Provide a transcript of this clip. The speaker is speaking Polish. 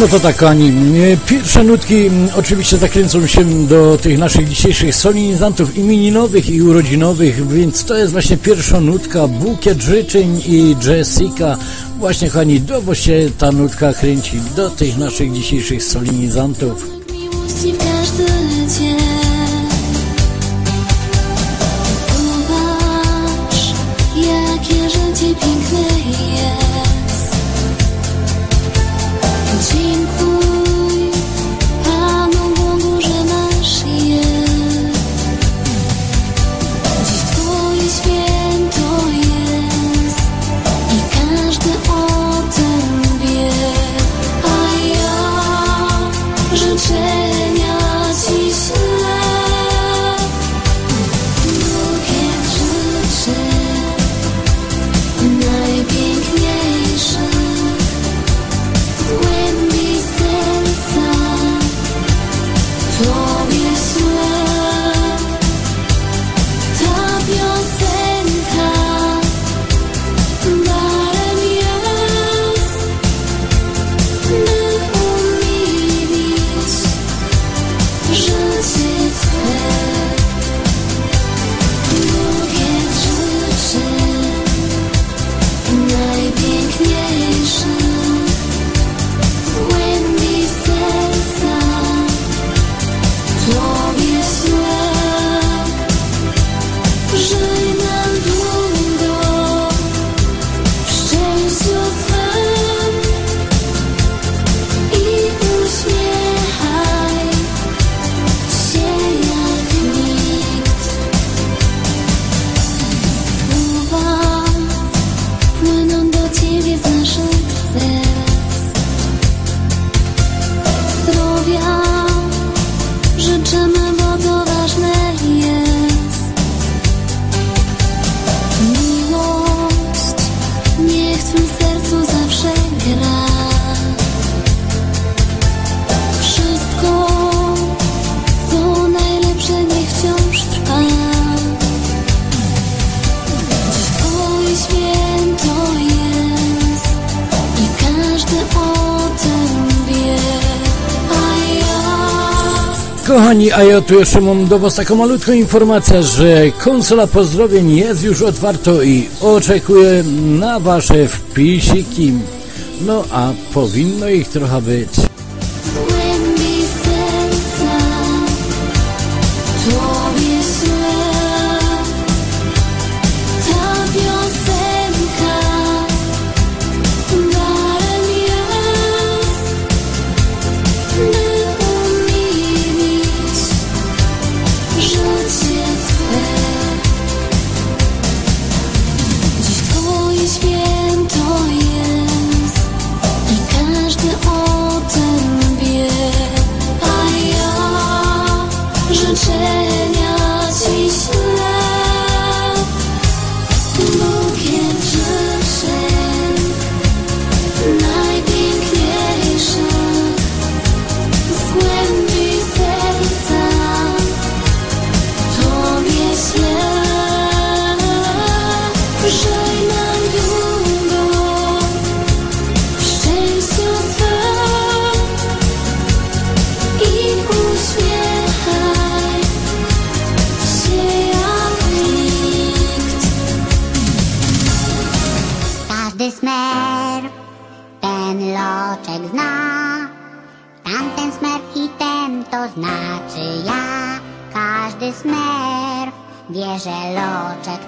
No to tak, kochani. Pierwsze nutki oczywiście zakręcą się do tych naszych dzisiejszych solenizantów imieninowych i urodzinowych, więc to jest właśnie pierwsza nutka, bukiet życzeń i Jessica. Właśnie, kochani, do się ta nutka kręci do tych naszych dzisiejszych solenizantów. Miłości Kochani, a ja tu jeszcze mam do Was taką malutką informację, że konsola pozdrowień jest już otwarta i oczekuję na Wasze wpisiki. No a powinno ich trochę być. Loczek